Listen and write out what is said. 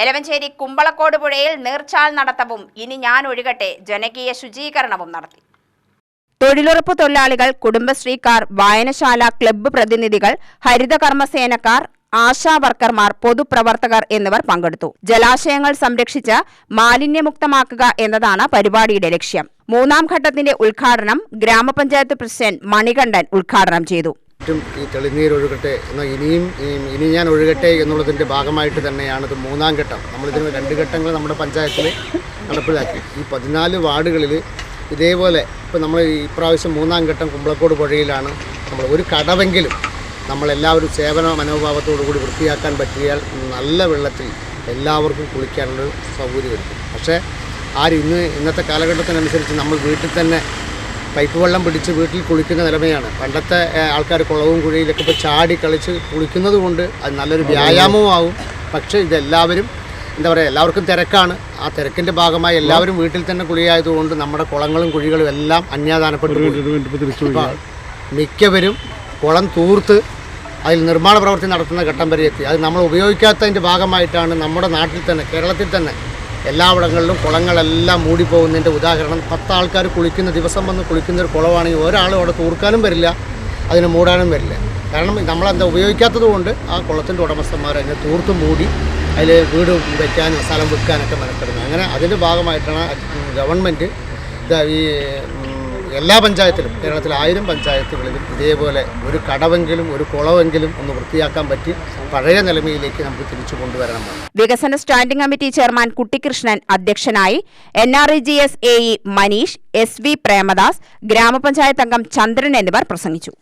എലവഞ്ചേരി കുമ്പളക്കോട് പുഴയിൽ നീർച്ചാൽ നടത്തവും ഇനി ഞാൻ ഒഴുകട്ടെ ജനകീയ ശുചീകരണവും നടത്തി. തൊഴിലുറപ്പ് തൊഴിലാളികൾ കുടുംബശ്രീക്കാർ വായനശാല ക്ലബ്ബ് പ്രതിനിധികൾ ഹരിതകർമ്മസേനക്കാർ ആശാ വർക്കർമാർ പൊതുപ്രവർത്തകർ എന്നിവർ പങ്കെടുത്തു. ജലാശയങ്ങൾ സംരക്ഷിച്ച് മാലിന്യമുക്തമാക്കുക എന്നതാണ് പരിപാടിയുടെ ലക്ഷ്യം. മൂന്നാം ഘട്ടത്തിന്റെ ഉദ്ഘാടനം ഗ്രാമപഞ്ചായത്ത് പ്രസിഡന്റ് മണികണ്ഠൻ ഉദ്ഘാടനം ചെയ്തു ും. ഈ തെളിനീർ ഒഴുകട്ടെ എന്നാൽ ഇനിയും ഇനി ഞാൻ ഒഴുകട്ടെ എന്നുള്ളതിന്റെ ഭാഗമായിട്ട് തന്നെയാണ് ഇത് മൂന്നാം ഘട്ടം. നമ്മളിതിന് രണ്ട് ഘട്ടങ്ങൾ നമ്മുടെ പഞ്ചായത്തിൽ നടപ്പിലാക്കി. ഈ പതിനാല് വാർഡുകളിൽ ഇതേപോലെ ഇപ്പോൾ നമ്മൾ ഈ പ്രാവശ്യം മൂന്നാം ഘട്ടം കുമ്പളക്കോട് പുഴയിലാണ്. നമ്മൾ ഒരു കടവെങ്കിലും നമ്മളെല്ലാവരും സേവന മനോഭാവത്തോടു കൂടി വൃത്തിയാക്കാൻ പറ്റിയാൽ നല്ല വെള്ളത്തിൽ എല്ലാവർക്കും കുളിക്കാനുള്ളൊരു സൗകര്യം ഒരുക്കും. പക്ഷേ ആരും ഇന്ന് ഇന്നത്തെ കാലഘട്ടത്തിനനുസരിച്ച് നമ്മൾ വീട്ടിൽ തന്നെ പൈപ്പ് വെള്ളം പിടിച്ച് വീട്ടിൽ കുളിക്കുന്ന നിലമയാണ്. പണ്ടത്തെ ആൾക്കാർ കുളവും കുഴിയിലൊക്കെ ഇപ്പോൾ ചാടി കളിച്ച് കുളിക്കുന്നത് കൊണ്ട് അത് നല്ലൊരു വ്യായാമവും ആവും. പക്ഷേ ഇതെല്ലാവരും എന്താ പറയുക എല്ലാവർക്കും തിരക്കാണ്. ആ തിരക്കിന്റെ ഭാഗമായി എല്ലാവരും വീട്ടിൽ തന്നെ കുളിയായതുകൊണ്ട് നമ്മുടെ കുളങ്ങളും കുഴികളും എല്ലാം അന്യാദാനപ്പെട്ടു മിക്കവരും കുളം തൂർത്ത് അതിൽ നിർമ്മാണ പ്രവൃത്തി നടത്തുന്ന ഘട്ടം വരെ എത്തി. അത് നമ്മൾ ഉപയോഗിക്കാത്തതിന്റെ ഭാഗമായിട്ടാണ് നമ്മുടെ നാട്ടിൽ തന്നെ കേരളത്തിൽ തന്നെ എല്ലായിടങ്ങളിലും കുളങ്ങളെല്ലാം മൂടിപ്പോകുന്നതിന്റെ ഉദാഹരണം. പത്ത് ആൾക്കാർ കുളിക്കുന്ന ദിവസം വന്ന് കുളിക്കുന്ന ഒരു കുളമാണെങ്കിൽ ഒരാളും അവിടെ തൂർക്കാനും വരില്ല അതിനെ മൂടാനും വരില്ല. കാരണം നമ്മളെന്താ ഉപയോഗിക്കാത്തത് കൊണ്ട് ആ കുളത്തിന്റെ ഉടമസ്ഥന്മാർ അതിനെ തൂർത്ത് മൂടി അതിൽ വീട് വയ്ക്കാനും സ്ഥലം വിൽക്കാനൊക്കെ മെനക്കെടുന്നത് അങ്ങനെ അതിന്റെ ഭാഗമായിട്ടാണ് ഗവൺമെന്റ് ഈ എല്ലാ പഞ്ചായത്തിലും കേരളത്തിലെ ആയിരം പഞ്ചായത്തുകളിലും ഇതേപോലെ ഒരു കടവെങ്കിലും ഒരു കുളവെങ്കിലും ഒന്ന് വൃത്തിയാക്കാൻ പറ്റി പഴയ നിലമയിലേക്ക് നമുക്ക് തിരിച്ചു കൊണ്ടുവരണം. വികസന സ്റ്റാൻഡിംഗ് കമ്മിറ്റി ചെയർമാൻ കുട്ടിക്കൃഷ്ണൻ അധ്യക്ഷനായി N R E G S A E Maneesh S V Premadas ഗ്രാമപഞ്ചായത്ത് അംഗം ചന്ദ്രൻ എന്നിവർ പ്രസംഗിച്ചു.